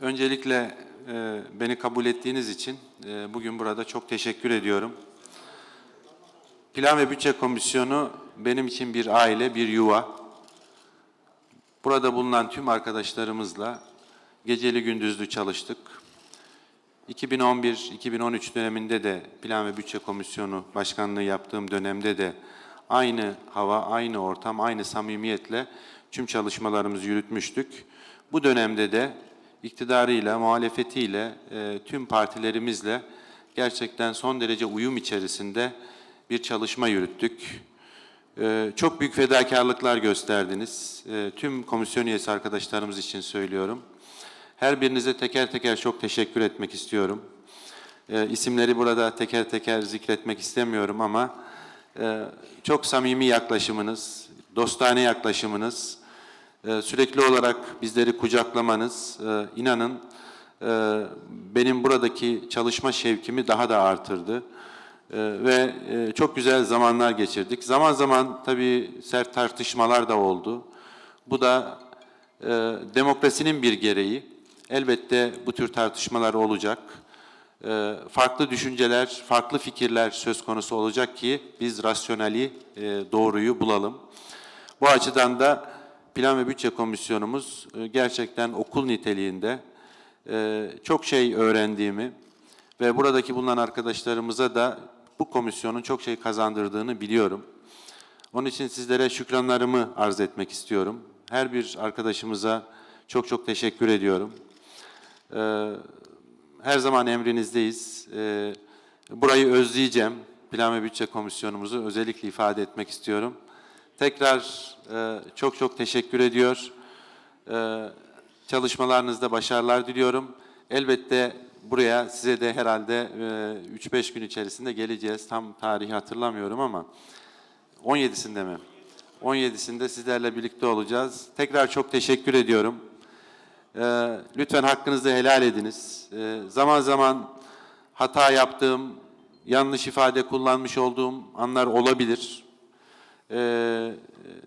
Öncelikle e, beni kabul ettiğiniz için e, bugün burada çok teşekkür ediyorum. Plan ve Bütçe Komisyonu benim için bir aile, bir yuva. Burada bulunan tüm arkadaşlarımızla geceli gündüzlü çalıştık. 2011-2013 döneminde de Plan ve Bütçe Komisyonu Başkanlığı yaptığım dönemde de aynı hava, aynı ortam, aynı samimiyetle tüm çalışmalarımızı yürütmüştük. Bu dönemde de iktidarıyla, muhalefetiyle, e, tüm partilerimizle gerçekten son derece uyum içerisinde bir çalışma yürüttük. Ee, Çok büyük fedakarlıklar gösterdiniz. Ee, Tüm komisyon üyesi arkadaşlarımız için söylüyorum. Her birinize teker teker çok teşekkür etmek istiyorum. Ee, İsimleri burada teker teker zikretmek istemiyorum ama e, çok samimi yaklaşımınız, dostane yaklaşımınız, e, sürekli olarak bizleri kucaklamanız, e, inanın e, benim buradaki çalışma şevkimi daha da artırdı. Ee, ve e, çok güzel zamanlar geçirdik. Zaman zaman tabii sert tartışmalar da oldu. Bu da e, demokrasinin bir gereği. Elbette bu tür tartışmalar olacak. E, farklı düşünceler, farklı fikirler söz konusu olacak ki biz rasyoneli, e, doğruyu bulalım. Bu açıdan da Plan ve Bütçe Komisyonumuz e, gerçekten okul niteliğinde e, çok şey öğrendiğimi, ve buradaki bulunan arkadaşlarımıza da bu komisyonun çok şey kazandırdığını biliyorum. Onun için sizlere şükranlarımı arz etmek istiyorum. Her bir arkadaşımıza çok çok teşekkür ediyorum. Ee, her zaman emrinizdeyiz. Burayı özleyeceğim. Plan ve Bütçe Komisyonumuzu özellikle ifade etmek istiyorum. Tekrar e, çok çok teşekkür ediyor. Ee, çalışmalarınızda başarılar diliyorum. Elbette buraya size de herhalde e, 3-5 gün içerisinde geleceğiz. Tam tarihi hatırlamıyorum ama 17'sinde mi? 17'sinde sizlerle birlikte olacağız. Tekrar çok teşekkür ediyorum. Ee, lütfen hakkınızı helal ediniz. Ee, zaman zaman hata yaptığım, yanlış ifade kullanmış olduğum anlar olabilir. Ee,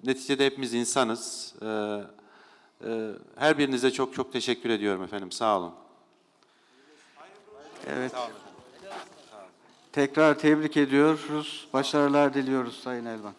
neticede hepimiz insanız. Ee, e, her birinize çok çok teşekkür ediyorum efendim. Sağ olun. Evet. Tekrar tebrik ediyoruz. Başarılar diliyoruz Sayın Elvan.